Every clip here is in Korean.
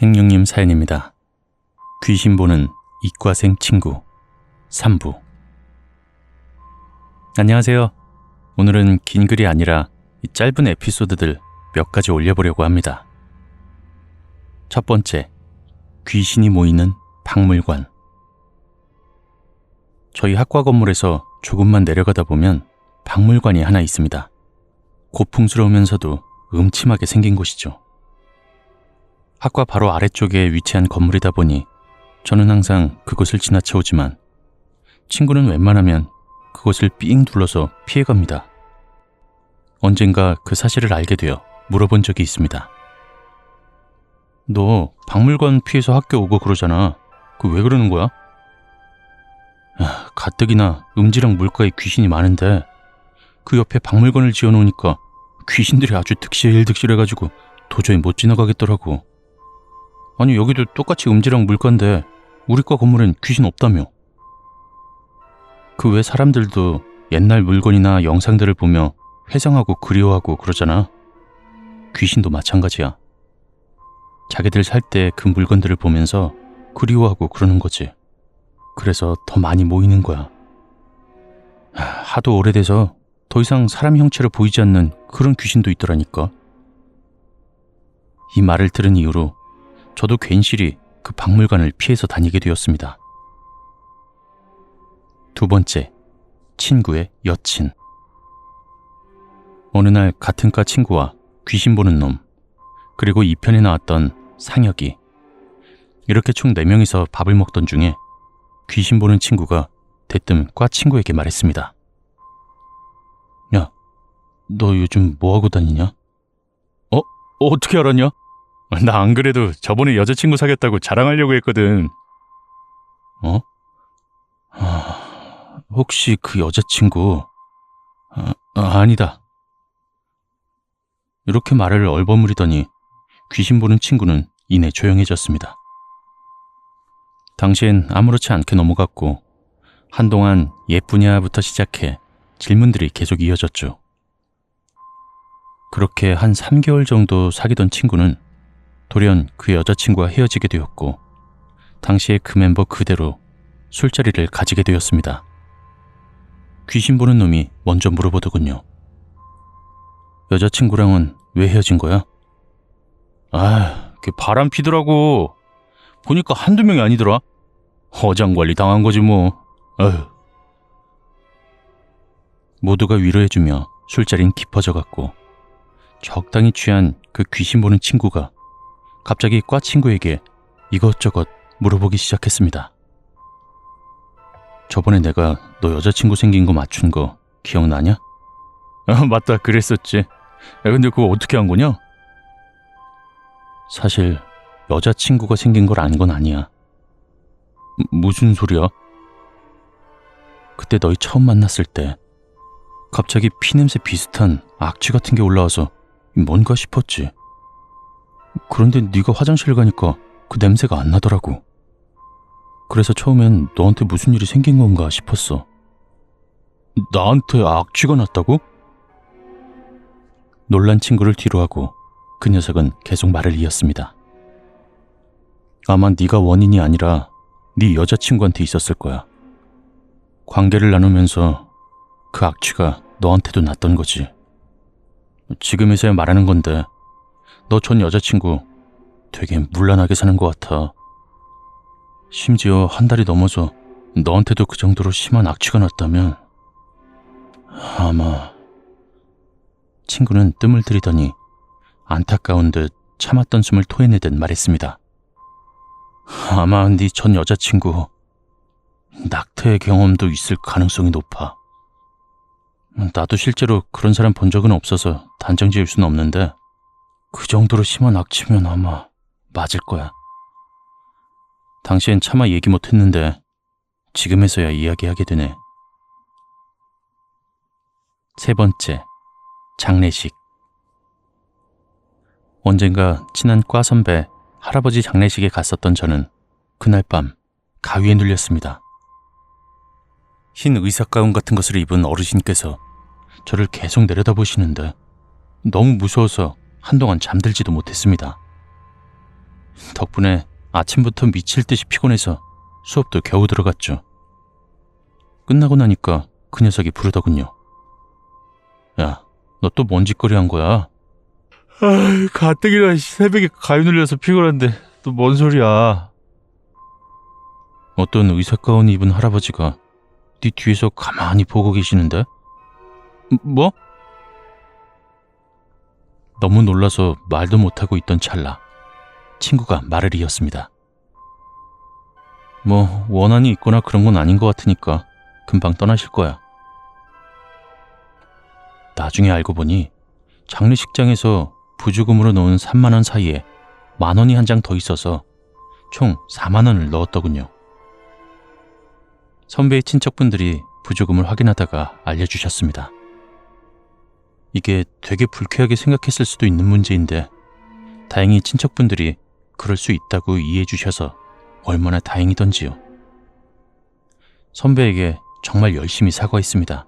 행룡님 사연입니다. 귀신 보는 이과생 친구 3부 안녕하세요. 오늘은 긴 글이 아니라 이 짧은 에피소드들 몇 가지 올려보려고 합니다. 첫 번째, 귀신이 모이는 박물관. 저희 학과 건물에서 조금만 내려가다 보면 박물관이 하나 있습니다. 고풍스러우면서도 음침하게 생긴 곳이죠. 학과 바로 아래쪽에 위치한 건물이다 보니 저는 항상 그곳을 지나쳐 오지만 친구는 웬만하면 그곳을 삥 둘러서 피해갑니다. 언젠가 그 사실을 알게 되어 물어본 적이 있습니다. 너 박물관 피해서 학교 오고 그러잖아. 그 왜 그러는 거야? 아, 가뜩이나 음지랑 물가에 귀신이 많은데 그 옆에 박물관을 지어놓으니까 귀신들이 아주 득실득실해가지고 도저히 못 지나가겠더라고. 아니 여기도 똑같이 음지랑 물가인데 우리과 건물엔 귀신 없다며. 그 외 사람들도 옛날 물건이나 영상들을 보며 회상하고 그리워하고 그러잖아. 귀신도 마찬가지야. 자기들 살 때 그 물건들을 보면서 그리워하고 그러는 거지. 그래서 더 많이 모이는 거야. 하, 하도 오래돼서 더 이상 사람 형체로 보이지 않는 그런 귀신도 있더라니까. 이 말을 들은 이후로 저도 괜시리 그 박물관을 피해서 다니게 되었습니다. 두 번째, 친구의 여친. 어느 날 같은 과 친구와 귀신 보는 놈, 그리고 2편에 나왔던 상혁이. 이렇게 총 4명이서 밥을 먹던 중에 귀신 보는 친구가 대뜸 과 친구에게 말했습니다. 야, 너 요즘 뭐하고 다니냐? 어? 어떻게 알았냐? 나 안 그래도 저번에 여자친구 사귀었다고 자랑하려고 했거든. 어? 아, 혹시 그 여자친구? 아, 아, 아니다. 이렇게 말을 얼버무리더니 귀신 보는 친구는 이내 조용해졌습니다. 당시엔 아무렇지 않게 넘어갔고 한동안 예쁘냐부터 시작해 질문들이 계속 이어졌죠. 그렇게 한 3개월 정도 사귀던 친구는 돌연 그 여자친구와 헤어지게 되었고 당시에 그 멤버 그대로 술자리를 가지게 되었습니다. 귀신 보는 놈이 먼저 물어보더군요. 여자친구랑은 왜 헤어진 거야? 아, 그 바람 피더라고. 보니까 한두 명이 아니더라. 허장 관리 당한 거지 뭐. 어휴. 모두가 위로해주며 술자리는 깊어져 갔고 적당히 취한 그 귀신 보는 친구가 갑자기 과 친구에게 이것저것 물어보기 시작했습니다. 저번에 내가 너 여자친구 생긴 거 맞춘 거 기억나냐? 아, 맞다. 그랬었지. 야, 근데 그거 어떻게 한 거냐? 사실 여자친구가 생긴 걸 안 건 아니야. 무슨 소리야? 그때 너희 처음 만났을 때 갑자기 피냄새 비슷한 악취 같은 게 올라와서 뭔가 싶었지. 그런데 네가 화장실 가니까 그 냄새가 안 나더라고. 그래서 처음엔 너한테 무슨 일이 생긴 건가 싶었어. 나한테 악취가 났다고? 놀란 친구를 뒤로 하고 그 녀석은 계속 말을 이었습니다. 아마 네가 원인이 아니라 네 여자친구한테 있었을 거야. 관계를 나누면서 그 악취가 너한테도 났던 거지. 지금에서야 말하는 건데 너 전 여자친구 되게 물란하게 사는 것 같아. 심지어 한 달이 넘어서 너한테도 그 정도로 심한 악취가 났다면 아마 친구는 뜸을 들이더니 안타까운 듯 참았던 숨을 토해내듯 말했습니다. 아마 네 전 여자친구 낙태의 경험도 있을 가능성이 높아. 나도 실제로 그런 사람 본 적은 없어서 단정 지을 수는 없는데 그 정도로 심한 악취면 아마 맞을 거야. 당시엔 차마 얘기 못했는데 지금에서야 이야기하게 되네. 세 번째, 장례식. 언젠가 친한 과 선배 할아버지 장례식에 갔었던 저는 그날 밤 가위에 눌렸습니다. 흰 의사 가운 같은 것을 입은 어르신께서 저를 계속 내려다보시는데 너무 무서워서 한동안 잠들지도 못했습니다. 덕분에 아침부터 미칠 듯이 피곤해서 수업도 겨우 들어갔죠. 끝나고 나니까 그 녀석이 부르더군요. 야, 너 또 뭔 짓거리 한 거야? 아, 가뜩이나 새벽에 가위 눌려서 피곤한데 또 뭔 소리야? 어떤 의사 가운 입은 할아버지가 네 뒤에서 가만히 보고 계시는데? 뭐? 너무 놀라서 말도 못하고 있던 찰나 친구가 말을 이었습니다. 뭐 원한이 있거나 그런 건 아닌 것 같으니까 금방 떠나실 거야. 나중에 알고 보니 장례식장에서 부주금으로 넣은 3만 원 사이에 만 원이 한 장 더 있어서 총 4만 원을 넣었더군요. 선배의 친척분들이 부조금을 확인하다가 알려주셨습니다. 이게 되게 불쾌하게 생각했을 수도 있는 문제인데 다행히 친척분들이 그럴 수 있다고 이해해 주셔서 얼마나 다행이던지요. 선배에게 정말 열심히 사과했습니다.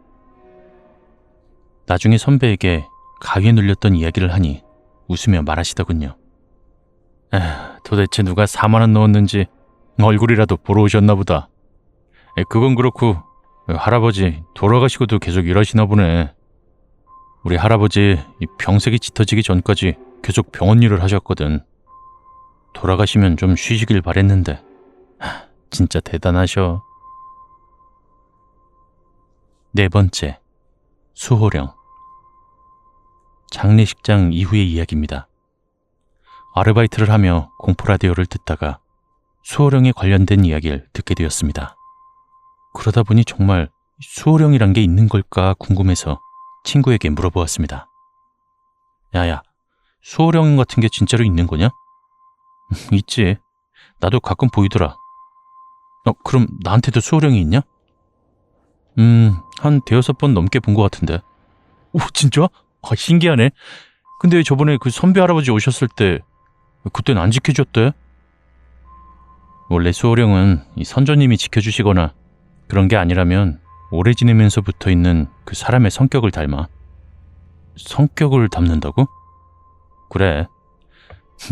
나중에 선배에게 가위에 눌렸던 이야기를 하니 웃으며 말하시더군요. 에휴, 도대체 누가 4만원 넣었는지 얼굴이라도 보러 오셨나 보다. 에, 그건 그렇고 할아버지 돌아가시고도 계속 일하시나 보네. 우리 할아버지 이 병색이 짙어지기 전까지 계속 병원 일을 하셨거든. 돌아가시면 좀 쉬시길 바랬는데 하, 진짜 대단하셔. 네 번째, 수호령. 장례식장 이후의 이야기입니다. 아르바이트를 하며 공포라디오를 듣다가 수호령에 관련된 이야기를 듣게 되었습니다. 그러다 보니 정말 수호령이란 게 있는 걸까 궁금해서 친구에게 물어보았습니다. 야야, 수호령 같은 게 진짜로 있는 거냐? 있지. 나도 가끔 보이더라. 어, 그럼 나한테도 수호령이 있냐? 음, 한 대여섯 번 넘게 본 것 같은데. 오, 진짜? 아, 신기하네. 근데 저번에 그 선배 할아버지 오셨을 때, 그땐 안 지켜줬대? 원래 수호령은 이 선조님이 지켜주시거나 그런 게 아니라면 오래 지내면서 붙어 있는 그 사람의 성격을 닮아. 성격을 닮는다고? 그래.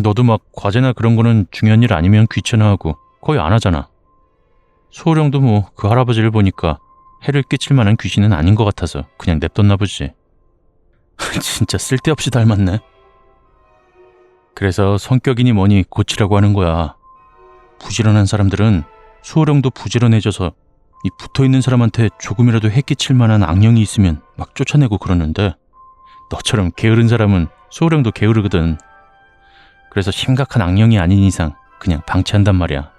너도 막 과제나 그런 거는 중요한 일 아니면 귀찮아하고 거의 안 하잖아. 수호령도 뭐 그 할아버지를 보니까 해를 끼칠 만한 귀신은 아닌 것 같아서 그냥 냅뒀나 보지. 진짜 쓸데없이 닮았네. 그래서 성격이니 뭐니 고치라고 하는 거야. 부지런한 사람들은 수호령도 부지런해져서 이 붙어 있는 사람한테 조금이라도 해 끼칠 만한 악령이 있으면 막 쫓아내고 그러는데 너처럼 게으른 사람은 수호령도 게으르거든. 그래서 심각한 악령이 아닌 이상 그냥 방치한단 말이야.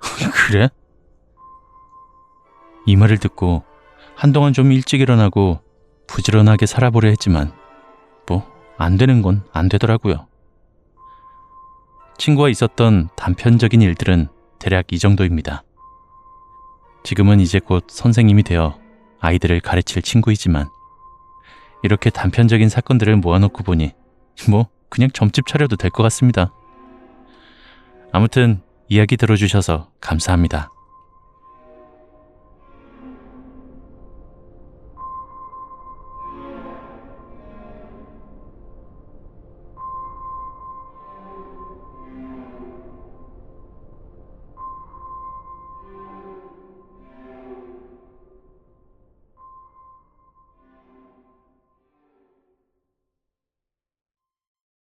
그래? 이 말을 듣고 한동안 좀 일찍 일어나고 부지런하게 살아보려 했지만 뭐 안 되는 건 안 되더라고요. 친구와 있었던 단편적인 일들은 대략 이 정도입니다. 지금은 이제 곧 선생님이 되어 아이들을 가르칠 친구이지만 이렇게 단편적인 사건들을 모아놓고 보니 뭐 그냥 점집 차려도 될 것 같습니다. 아무튼 이야기 들어주셔서 감사합니다.